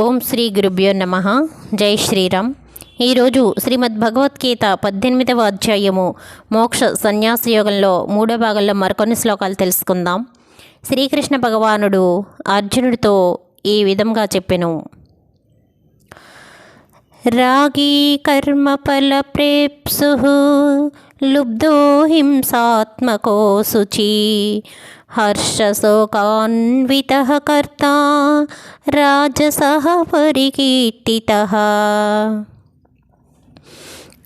ఓం శ్రీ గురుభ్యో నమ. జై శ్రీరామ్. ఈరోజు శ్రీమద్ భగవద్గీత పద్దెనిమిదవ అధ్యాయము మోక్ష సన్యాస యోగంలో మూడో భాగంలో మరికొన్ని శ్లోకాలు తెలుసుకుందాం. శ్రీకృష్ణ భగవానుడు అర్జునుడితో ఈ విధంగా చెప్పెను. రాగీ కర్మఫల ప్రేప్సు లుబ్ధో హింసాత్మకో శుచి హర్షశోకాన్విత కర్త రాజస పరికీర్తిత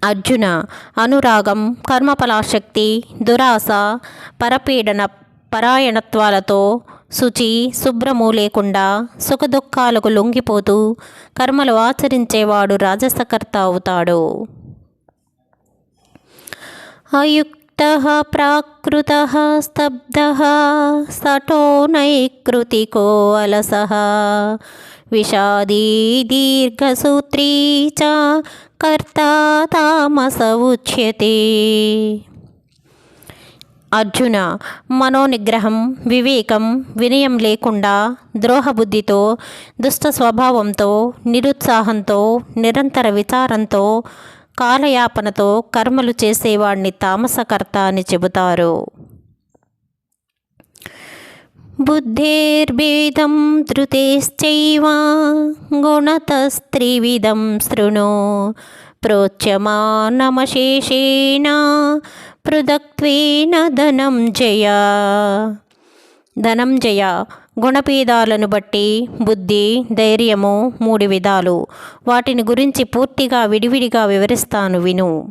అర్జున అనురాగం కర్మఫలాశక్తి దురాశ పరపీడన పరాయణత్వాలతో శుచి శుభ్రము లేకుండా సుఖదుఖాలకు లొంగిపోతూ కర్మలు ఆచరించేవాడు రాజసకర్త అవుతాడు। అయుక్ అయుక్త ప్రాకృత స్తబ్ధ సటో నైకృతికో అలస విషాదీ దీర్ఘసూత్రీ చ కర్త తామస ఉచ్యతే అర్జున మనోనిగ్రహం వివేకం వినయం లేకుండా ద్రోహబుద్ధితో దుష్ట స్వభావంతో నిరుత్సాహంతో నిరంతర విచారంతో కాలయాపనతో కర్మలు చేసేవాణ్ణి తామసకర్త అని చెబుతారు. బుద్ధేర్భేదం ధృతేశ్చైవ గుణతస్త్రివిధం శృణు ప్రోచ్యమానమశేషేణ పృథక్వేన ధనం జయ. ధనంజయ గుణపేదాలను బట్టి బుద్ధి ధైర్యము మూడు విధాలు. వాటిని గురించి పూర్తిగా విడివిడిగా వివరిస్తాను విను.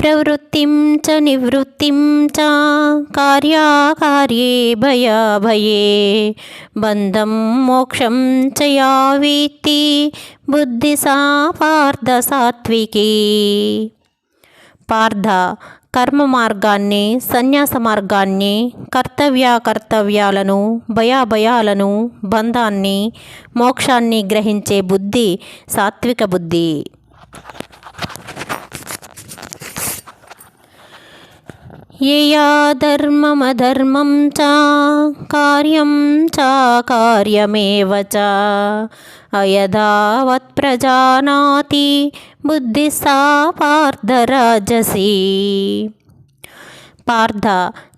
ప్రవృత్తిం చ నివృత్తిం చ కార్యాకార్యే భయాభయే బంధం మోక్షం చ యా బుద్ధి సా పార్థ సాత్వికీ. పార్థ కర్మ మార్గాన్ని సన్యాస మార్గాన్ని కర్తవ్య కర్తవ్యాలను భయాభయాలను బంధాన్ని మోక్షాన్ని గ్రహించే బుద్ధి సాత్విక బుద్ధి. యయా ధర్మమధర్మం చ కార్యం చ కార్యమేవ చ అయధావత్ ప్రజానాతి బుద్ధి సా పార్థరాజసి పార్థ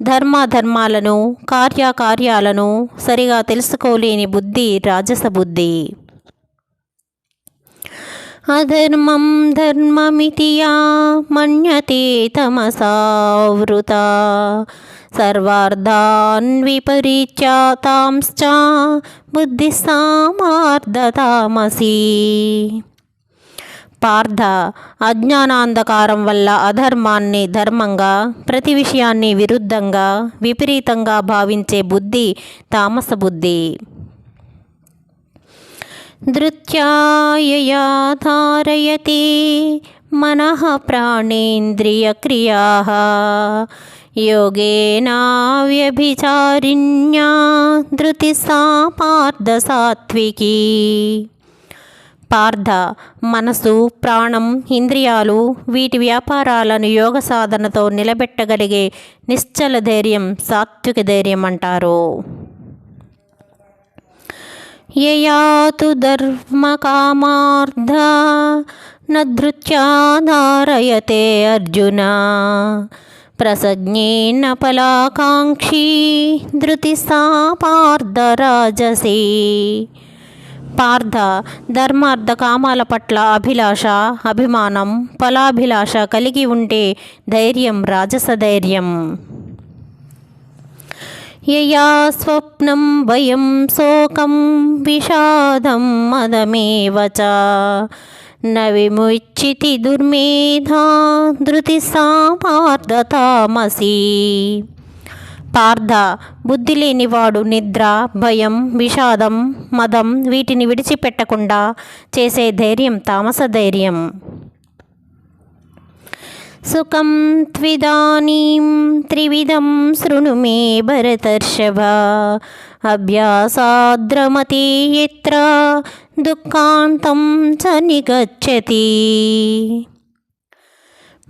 ధర్మాధర్మాలను కార్యకార్యాలను సరిగా తెలుసుకోలేని బుద్ధి రాజస బుద్ధి. అధర్మం ధర్మమితియా మన్యతే తమసావృత సర్వార్థాన్ విపరీత్యాతాంశ్చ బుద్ధి సామార్ధతామసి పార్థ అజ్ఞానాంధకారం వల్ల అధర్మాన్ని ధర్మంగా ప్రతి విషయాన్ని విరుద్ధంగా విపరీతంగా భావించే బుద్ధి తామస బుద్ధి. ధృత్యాయయా ధారయతే మనః ప్రాణేంద్రియక్రియా యోగేనావ్యభిచారిణ్యా ధృతి సా పార్థ మనసు ప్రాణం ఇంద్రియాలు వీటి వ్యాపారాలను యోగ సాధనతో నిలబెట్టగలిగే నిశ్చల ధైర్యం సాత్విక ధైర్యం అంటారు. యయాతు ధర్మకామార్థ నృత్యాధారయతే అర్జున ప్రసజ్ఞేన ఫలాకాంక్షీ ధృతి సా పార్థరాజసీ పార్థ ధర్మార్థ కామాల పట్ల అభిలాష అభిమానం ఫలాభిలాష కలిగి ఉంటే ధైర్యం రాజస ధైర్యం. యయా స్వప్నం భయం శోకం విషాదం మదమేవ చ. న విముచ్చితి దుర్మేధా ధృతి సా పార్థ బుద్ధి లేనివాడు నిద్ర భయం విషాదం మదం వీటిని విడిచిపెట్టకుండా చేసే ధైర్యం తామస ధైర్యం. సుఖం త్విదానీం త్రివిధం శృణు మే భరతర్షభ అభ్యాసాద్రమతి ఎత్ర దుఃఖాంతం చ నిగచ్చతి.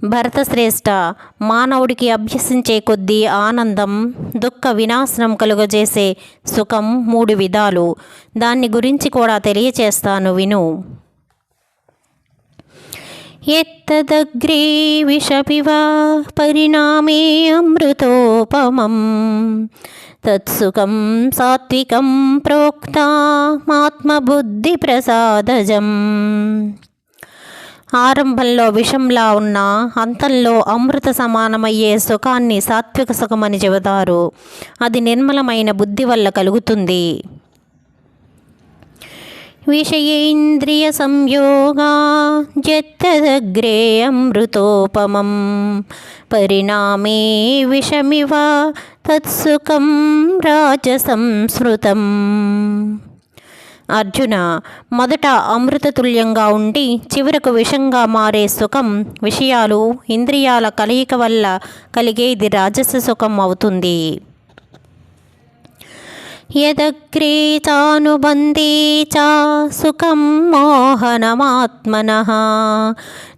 భరతశ్రేష్ఠ మానవుడికి అభ్యసించే కొద్దీ ఆనందం దుఃఖ వినాశనం కలుగజేసే సుఖం మూడు విధాలు. దాన్ని గురించి కూడా తెలియచేస్తాను విను. ఎత్తదగ్రే విషపివ పరిణామే అమృతోపమం. తత్సుఖం సాత్వికం ప్రోక్తమాత్మబుద్ధి ప్రసాదజం ఆరంభంలో విషంలా ఉన్న అంతంలో అమృత సమానమయ్యే సుఖాన్ని సాత్విక సుఖమని చెబుతారు. అది నిర్మలమైన బుద్ధి వల్ల కలుగుతుంది. విషయేంద్రియ సంయోగా జత్తదగ్రే అమృతోపమం పరిణామే విషమివ తత్సుఖం రాజసంస్మృతం. అర్జున మొదట అమృతతుల్యంగా ఉండి చివరకు విషంగా మారే సుఖం విషయాలు ఇంద్రియాల కలయిక వల్ల కలిగేది రాజస సుఖం అవుతుంది. యదగ్రే చానుబంధీ చా సుఖం మోహనమాత్మన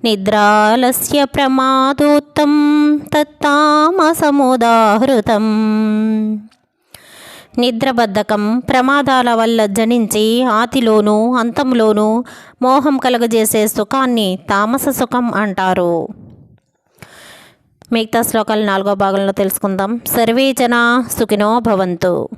నిద్రాలస్య ప్రమాదోత్తం తత్తామసముదాహృతం. నిద్రబద్ధకం ప్రమాదాల వల్ల జనించి ఆతిలోనూ అంతంలోనూ మోహం కలుగజేసే సుఖాన్ని తామస సుఖం అంటారు. మిగతా శ్లోకాలు నాలుగో భాగంలో తెలుసుకుందాం. సర్వే జన సుఖినో భవంతు.